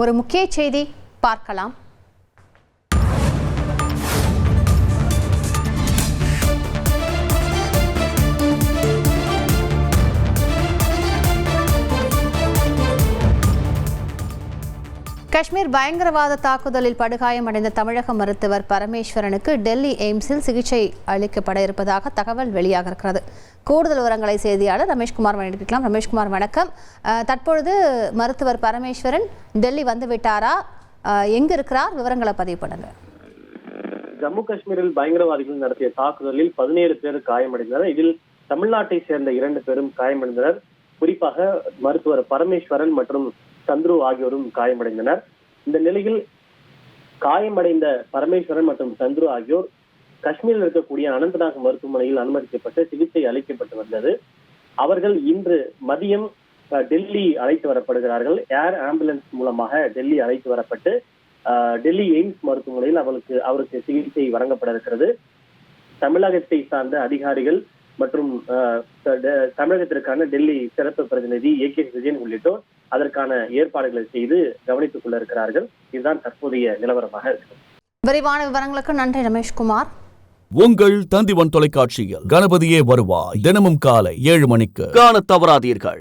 ஒரு முக்கிய செய்தி பார்க்கலாம். காஷ்மீர் பயங்கரவாத தாக்குதலில் படுகாயமடைந்த தமிழக மருத்துவர் பரமேஸ்வரனுக்கு டெல்லி எய்ம்ஸில் சிகிச்சை அளிக்கப்பட இருப்பதாக தகவல் வெளியாக இருக்கிறது கூடுதல் விவரங்களை செய்தியாளர் ரமேஷ்குமார் வழங்கியிருக்கலாம். ரமேஷ்குமார் வணக்கம். அஹ், தற்பொழுது மருத்துவர் பரமேஸ்வரன் டெல்லி வந்து விட்டாரா எங்க இருக்கிறார் விவரங்களை பதிவு பண்ணுங்க. ஜம்மு காஷ்மீரில் பயங்கரவாதிகள் நடத்திய தாக்குதலில் பதினேழு பேர் காயமடைந்தனர். இதில் தமிழ்நாட்டை சேர்ந்த இரண்டு பேரும் காயமடைந்தனர். குறிப்பாக மருத்துவர் பரமேஸ்வரன் மற்றும் சந்துரு ஆகியோரும் காயமடைந்தனர். இந்த நிலையில் காயமடைந்த பரமேஸ்வரன் மற்றும் சந்துரு ஆகியோர் காஷ்மீரில் இருக்கக்கூடிய அனந்தநாக் மருத்துவமனையில் அனுமதிக்கப்பட்டு சிகிச்சை அளிக்கப்பட்டு வந்தது. அவர்கள் இன்று மதியம் டெல்லி அழைத்து வரப்படுகிறார்கள். ஏர் ஆம்புலன்ஸ் மூலமாக டெல்லி அழைத்து வரப்பட்டு டெல்லி எய்ம்ஸ் மருத்துவமனையில் அவருக்கு அவருக்கு சிகிச்சை வழங்கப்பட இருக்கிறது. தமிழகத்தை சார்ந்த அதிகாரிகள் மற்றும் தமிழகத்திற்கான டெல்லி சிறப்பு பிரதிநிதி ஏ கே விஜயன் உள்ளிட்டோர் அதற்கான ஏற்பாடுகளை செய்து கவனித்துக் கொள்ள இருக்கிறார்கள். இதுதான் தற்போதைய நிலவரமாக இருக்கிறது. விரிவான விவரங்களுக்கு நன்றி ரமேஷ்குமார். உங்கள் தந்திவன் தொலைக்காட்சியில் கணபதியே வருவாய் தினமும் காலை ஏழு மணிக்கு. காணத் தவறாதீர்கள்.